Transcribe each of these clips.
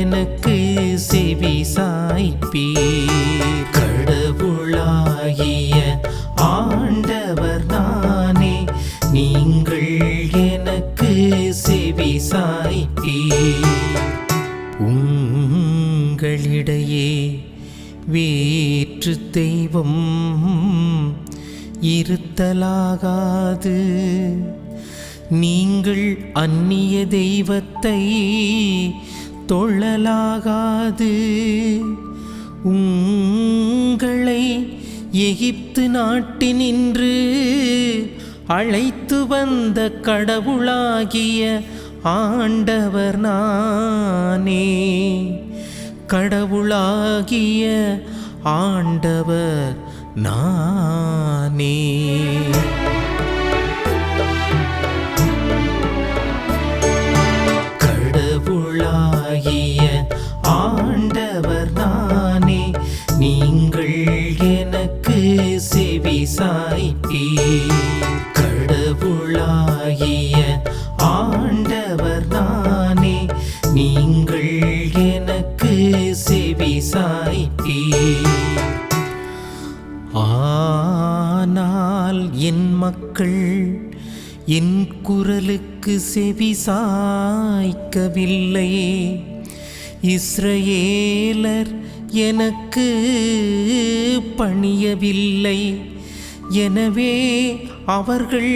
எனக்கு செவி சாய்ப்பீர். கடவுளாகிய ஆண்டவர் நானே நீங்கள் எனக்கு செவி சாய்ப்பீர். உங்களிடையே வேற்று தெய்வம் இருத்தலாகாது. நீங்கள் அந்நிய தெய்வத்தை தொழலாகாது. உங்களை எகிப்து நாட்டினின்று அழைத்து வந்த கடவுளாகிய ஆண்டவர் நானே. கடவுளாகிய ஆண்டவர் நானே. சாய்த்தீர் கடவுளாகிய ஆண்டவர் தானே நீங்கள் எனக்கு செவி ஆனால் என் மக்கள் என் குரலுக்கு செவி சாய்க்கவில்லை இஸ்ரேலர் எனக்கு பணியவில்லை. எனவே அவர்கள்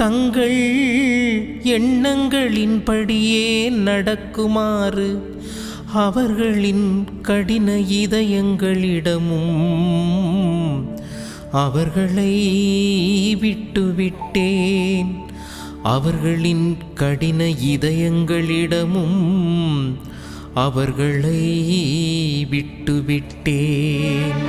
தங்கள் எண்ணங்களின்படியே நடக்குமாறு அவர்களின் கடின இதயங்களிடமும் அவர்களை விட்டுவிட்டேன். அவர்களின் கடின இதயங்களிடமும் அவர்களை விட்டுவிட்டேன்.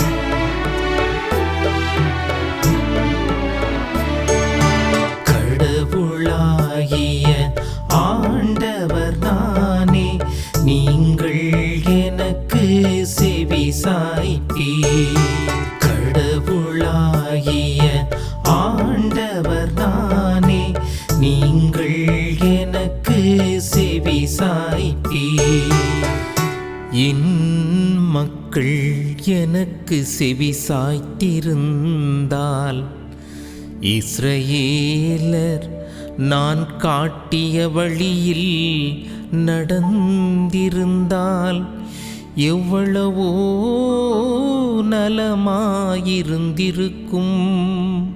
செவி சாய்த்தி என் மக்கள் எனக்கு செவி சாய்த்திருந்தால் இஸ்ரேலர் நான் காட்டிய வழியில் நடந்திருந்தால் எவ்வளவோ நலமாயிருந்திருக்கும்.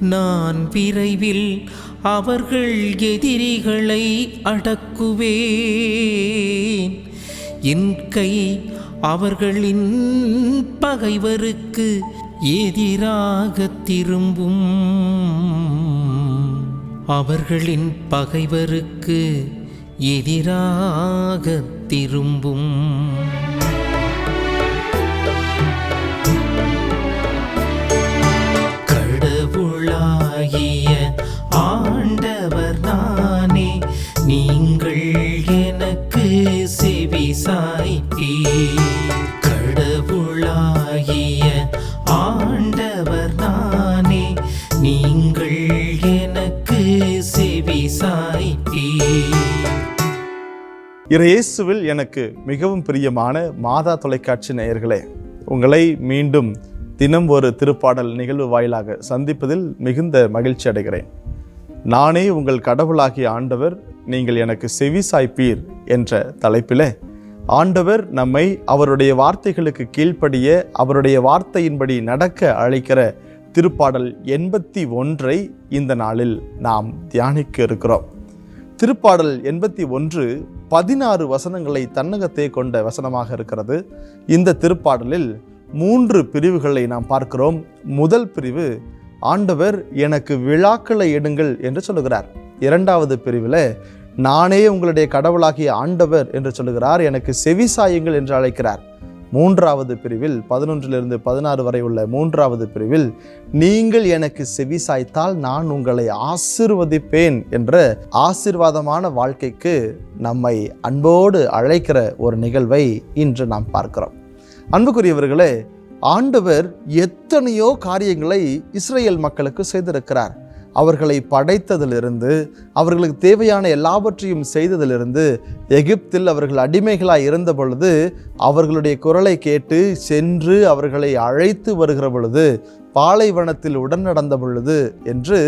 நான் விரைவில் அவர்கள் எதிரிகளை அடக்குவேன். என் கை அவர்களின் பகைவருக்கு எதிராக திரும்பும். அவர்களின் பகைவருக்கு எதிராக திரும்பும். சாய்த்தீர் கடவுளாகிய ஆண்டவர் நானே நீங்கள் எனக்கு செவி சாய்த்தீர் எனக்கு மிகவும் பிரியமான மாதா தொலைக்காட்சி நேயர்களே உங்களை மீண்டும் தினம் ஒரு திருப்பாடல் நிகழ்வு வாயிலாக சந்திப்பதில் மிகுந்த மகிழ்ச்சி அடைகிறேன். நானே உங்கள் கடவுளாகிய ஆண்டவர் நீங்கள் எனக்கு செவி சாய்ப்பீர் என்ற தலைப்பிலே ஆண்டவர் நம்மை அவருடைய வார்த்தைகளுக்கு கீழ்ப்படிய அவருடைய வார்த்தையின்படி நடக்க அழைக்கிற திருப்பாடல் எண்பத்தி ஒன்றை இந்த நாளில் நாம் தியானிக்க இருக்கிறோம். திருப்பாடல் எண்பத்தி ஒன்று பதினாறு வசனங்களை தன்னகத்தே கொண்ட வசனமாக இருக்கிறது. இந்த திருப்பாடலில் மூன்று பிரிவுகளை நாம் பார்க்கிறோம். முதல் பிரிவு ஆண்டவர் எனக்கு விழாக்களை எடுங்கள் என்று சொல்லுகிறார். இரண்டாவது பிரிவில் நானே உங்களுடைய கடவுளாகிய ஆண்டவர் என்று சொல்லுகிறார். எனக்கு செவிசாயுங்கள் என்று அழைக்கிறார். மூன்றாவது பிரிவில் பதினொன்றிலிருந்து பதினாறு வரை உள்ள மூன்றாவது பிரிவில் நீங்கள் எனக்கு செவி சாய்த்தால் நான் உங்களை ஆசிர்வதிப்பேன் என்ற ஆசிர்வாதமான வாழ்க்கைக்கு நம்மை அன்போடு அழைக்கிற ஒரு நிகழ்வை இன்று நாம் பார்க்கிறோம். அன்புக்குரியவர்களே ஆண்டவர் எத்தனையோ காரியங்களை இஸ்ரேல் மக்களுக்கு செய்திருக்கிறார். அவர்களை படைத்ததிலிருந்து அவர்களுக்கு தேவையான எல்லாவற்றையும் செய்ததிலிருந்து எகிப்தில் அவர்கள் அடிமைகளாக இருந்த பொழுது அவர்களுடைய குரலை கேட்டு சென்று அவர்களை அழைத்து வருகிற பொழுது பாலைவனத்தில் உடன் நடந்த பொழுது என்று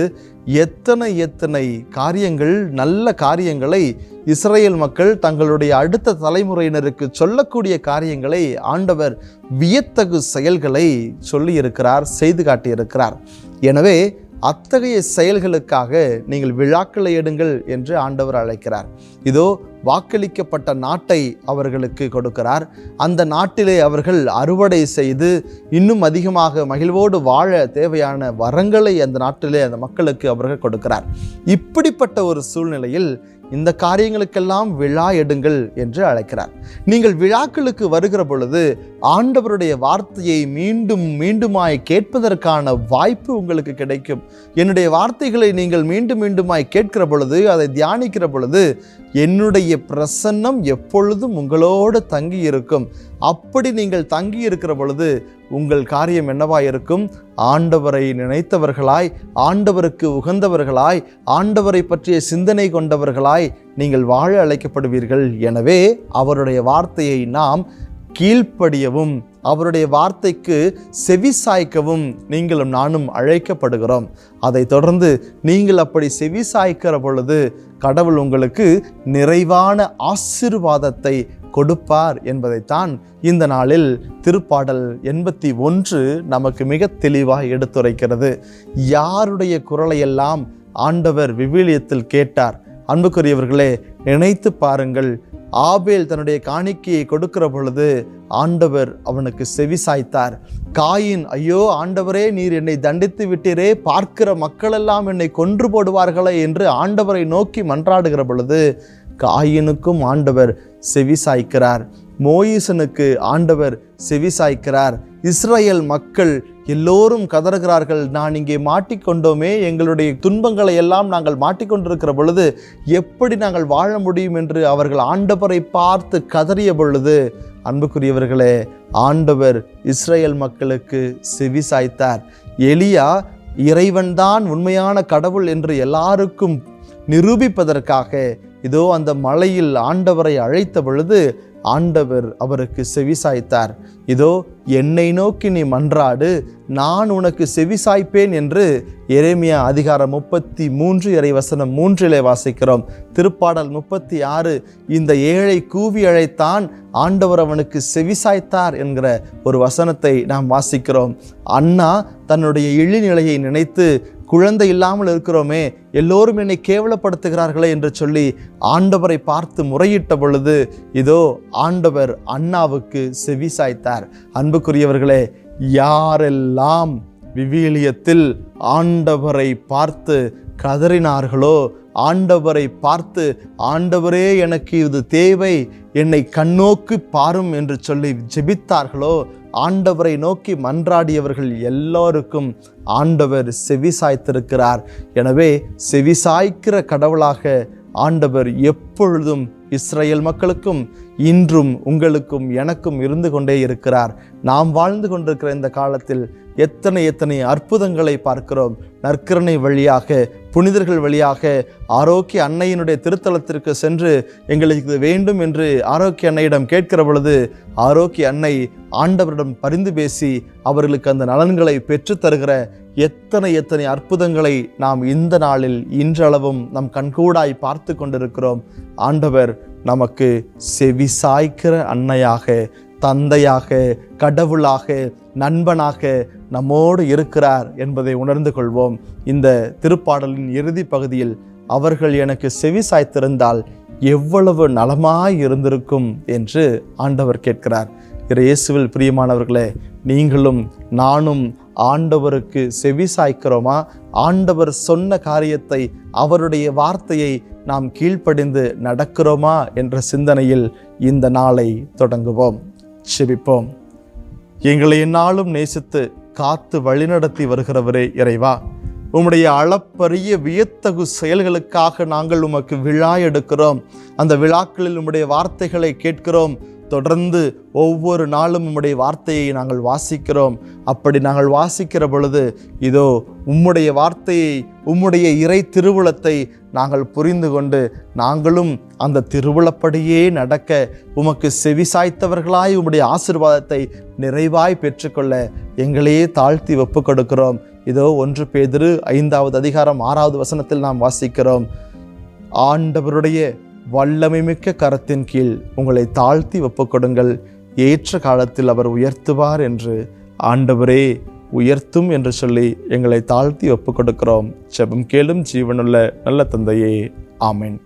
எத்தனை எத்தனை காரியங்கள் நல்ல காரியங்களை இஸ்ரேல் மக்கள் தங்களுடைய அடுத்த தலைமுறையினருக்கு சொல்லக்கூடிய காரியங்களை ஆண்டவர் வியத்தகு செயல்களை சொல்லியிருக்கிறார் செய்து காட்டியிருக்கிறார். எனவே அத்தகைய செயல்களுக்காக நீங்கள் விழாக்களை எடுங்கள் என்று ஆண்டவர் அழைக்கிறார். இதோ வாக்களிக்கப்பட்ட நாட்டை அவர்களுக்கு கொடுக்கிறார். அந்த நாட்டிலே அவர்கள் அறுவடை செய்து இன்னும் அதிகமாக மகிழ்வோடு வாழ தேவையான வரங்களை அந்த நாட்டிலே அந்த மக்களுக்கு அவர்கள் கொடுக்கிறார். இப்படிப்பட்ட ஒரு சூழ்நிலையில் இந்த காரியங்களுக்கெல்லாம் விழா எடுங்கள் என்று அழைக்கிறார். நீங்கள் விழாக்களுக்கு வருகிற பொழுது ஆண்டவருடைய வார்த்தையை மீண்டும் மீண்டுமாய் கேட்பதற்கான வாய்ப்பு உங்களுக்கு கிடைக்கும். என்னுடைய வார்த்தைகளை நீங்கள் மீண்டும் மீண்டுமாய் கேட்கிற பொழுது அதை தியானிக்கிற பொழுது என்னுடைய பிரசன்னம் எப்பொழுதும் உங்களோடு தங்கி இருக்கும் அப்படி நீங்கள் தங்கி இருக்கிற பொழுது உங்கள் காரியம் என்னவாய் இருக்கும்? ஆண்டவரை நினைத்தவர்களாய் ஆண்டவருக்கு உகந்தவர்களாய் ஆண்டவரை பற்றிய சிந்தனை கொண்டவர்களாய் நீங்கள் வாழ அழைக்கப்படுவீர்கள். எனவே அவருடைய வார்த்தையை நாம் கீழ்ப்படியவும் அவருடைய வார்த்தைக்கு செவி சாய்க்கவும் நீங்களும் நானும் அழைக்கப்படுகிறோம். அதை தொடர்ந்து நீங்கள் அப்படி செவி சாய்க்கிற பொழுது கடவுள் உங்களுக்கு நிறைவான ஆசிர்வாதத்தை கொடுப்பார் என்பதைத்தான் இந்த நாளில் திருப்பாடல் எண்பத்தி ஒன்று நமக்கு மிக தெளிவாக எடுத்துரைக்கிறது. யாருடைய குரலையெல்லாம் ஆண்டவர் விவிலியத்தில் கேட்டார்? அன்புக்குரியவர்களே நினைத்து பாருங்கள் ஆபேல் தன்னுடைய காணிக்கையை கொடுக்கிற பொழுது ஆண்டவர் அவனுக்கு செவி சாய்த்தார். காயின் ஐயோ ஆண்டவரே நீர் என்னை தண்டித்து விட்டீரே பார்க்கிற மக்களெல்லாம் என்னை கொன்று போடுவார்களே என்று ஆண்டவரை நோக்கி மன்றாடுகிற பொழுது காயினுக்கும் ஆண்டவர் செவி சாய்க்கிறார். மோயிசனுக்கு ஆண்டவர் செவி சாய்க்கிறார் இஸ்ரேல் மக்கள் எல்லோரும் கதறுகிறார்கள். நான் இங்கே மாட்டிக்கொண்டோமே எங்களுடைய துன்பங்களை எல்லாம் நாங்கள் மாட்டிக்கொண்டிருக்கிற பொழுது எப்படி நாங்கள் வாழ முடியும் என்று அவர்கள் ஆண்டவரை பார்த்து கதறிய பொழுது அன்புக்குரியவர்களே ஆண்டவர் இஸ்ரேல் மக்களுக்கு செவி சாய்த்தார் எலியா இறைவன்தான் உண்மையான கடவுள் என்று எல்லாருக்கும் நிரூபிப்பதற்காக இதோ அந்த மலையில் ஆண்டவரை அழைத்த பொழுது ஆண்டவர் அவருக்கு செவிசாய்த்தார். இதோ என்னை நோக்கி நீ மன்றாடு நான் உனக்கு செவிசாய்ப்பேன் என்று எரேமியா அதிகாரம் முப்பத்தி மூன்று இறைவசனம் மூன்றிலே வாசிக்கிறோம். திருப்பாடல் முப்பத்தி ஆறு இந்த ஏழை கூவி அழைத்தான் ஆண்டவர் அவனுக்கு செவிசாய்த்தார் என்கிற ஒரு வசனத்தை நாம் வாசிக்கிறோம். அண்ணா தன்னுடைய இழிநிலையை நினைத்து குழந்தை இல்லாமல் இருக்கிறோமே எல்லோரும் என்னை கேவலப்படுத்துகிறார்களே என்று சொல்லி ஆண்டவரை பார்த்து முறையிட்ட பொழுது இதோ ஆண்டவர் அண்ணாவுக்கு செவி சாய்த்தார். அன்புக்குரியவர்களே யாரெல்லாம் விவிலியத்தில் ஆண்டவரை பார்த்து கதறினார்களோ ஆண்டவரை பார்த்து ஆண்டவரே எனக்கு இது தேவை என்னை கண்ணோக்கு பாரும் என்று சொல்லி ஜெபித்தார்களோ ஆண்டவரை நோக்கி மன்றாடியவர்கள் எல்லோருக்கும் ஆண்டவர் செவி சாய்த்திருக்கிறார். எனவே செவி சாய்க்கிற கடவுளாக ஆண்டவர் எப்பொழுதும் இஸ்ரேல் மக்களுக்கும் இன்றும் உங்களுக்கும் எனக்கும் இருந்து கொண்டே இருக்கிறார். நாம் வாழ்ந்து கொண்டிருக்கிற இந்த காலத்தில் எத்தனை எத்தனை அற்புதங்களை பார்க்கிறோம். நற்கரணை வழியாக புனிதர்கள் வழியாக ஆரோக்கிய அன்னையினுடைய திருத்தலத்திற்கு சென்று எங்களுக்கு வேண்டும் என்று ஆரோக்கிய அன்னையிடம் கேட்கிற பொழுது ஆரோக்கிய அன்னை ஆண்டவரிடம் பரிந்து பேசி அவர்களுக்கு அந்த நலன்களை பெற்றுத் தருகிற எத்தனை எத்தனை அற்புதங்களை நாம் இந்த நாளில் இன்றளவும் நம் கண்கூடாய் பார்த்து கொண்டிருக்கிறோம். ஆண்டவர் நமக்கு செவி சாய்க்கிற அன்னையாக தந்தையாக கடவுளாக நண்பனாக நம்மோடு இருக்கிறார் என்பதை உணர்ந்து கொள்வோம். இந்த திருப்பாடலின் இறுதி பகுதியில் அவர்கள் எனக்கு செவி சாய்த்திருந்தால் எவ்வளவு நலமாய் இருந்திருக்கும் என்று ஆண்டவர் கேட்கிறார். இயேசுவில் பிரியமானவர்களே நீங்களும் நானும் ஆண்டவருக்கு செவி சாய்க்கிறோமா? ஆண்டவர் சொன்ன காரியத்தை அவருடைய வார்த்தையை நாம் கீழ்ப்படிந்து நடக்கிறோமா என்ற சிந்தனையில் இந்த நாளை தொடங்குவோம். செபிப்போம். எங்களை எந்நாளும் நேசித்து காத்து வழிநடத்தி வருகிறவரே இறைவா. உம்முடைய அளப்பரிய வியத்தகு செயல்களுக்காக நாங்கள் உமக்கு விழா எடுக்கிறோம். அந்த விழாக்களில் உம்முடைய வார்த்தைகளை கேட்கிறோம். தொடர்ந்து ஒவ்வொரு நாளும் உம்முடைய வார்த்தையை நாங்கள் வாசிக்கிறோம். அப்படி நாங்கள் வாசிக்கிற பொழுது இதோ உம்முடைய வார்த்தையை உம்முடைய இறை திருவுளத்தை நாங்கள் புரிந்து கொண்டு நாங்களும் அந்த திருவிழப்படியே நடக்க உமக்கு செவிசாய்த்தவர்களாய் உம்முடைய ஆசிர்வாதத்தை நிறைவாய் பெற்றுக்கொள்ள எங்களையே தாழ்த்தி ஒப்பு கொடுக்கிறோம் இதோ ஒன்று பேதிரு ஐந்தாவது அதிகாரம் ஆறாவது வசனத்தில் நாம் வாசிக்கிறோம். ஆண்டவருடைய வல்லமைமிக்க கரத்தின் கீழ் உங்களை தாழ்த்தி ஒப்புக்கொடுங்கள். ஏற்ற காலத்தில் அவர் உயர்த்துவார் என்று. ஆண்டவரே உயர்த்தும் என்று சொல்லி எங்களை தாழ்த்தி ஒப்புக்கொடுக்கிறோம். செபம் கேளும் ஜீவனுள்ள நல்ல தந்தையே. ஆமீன்.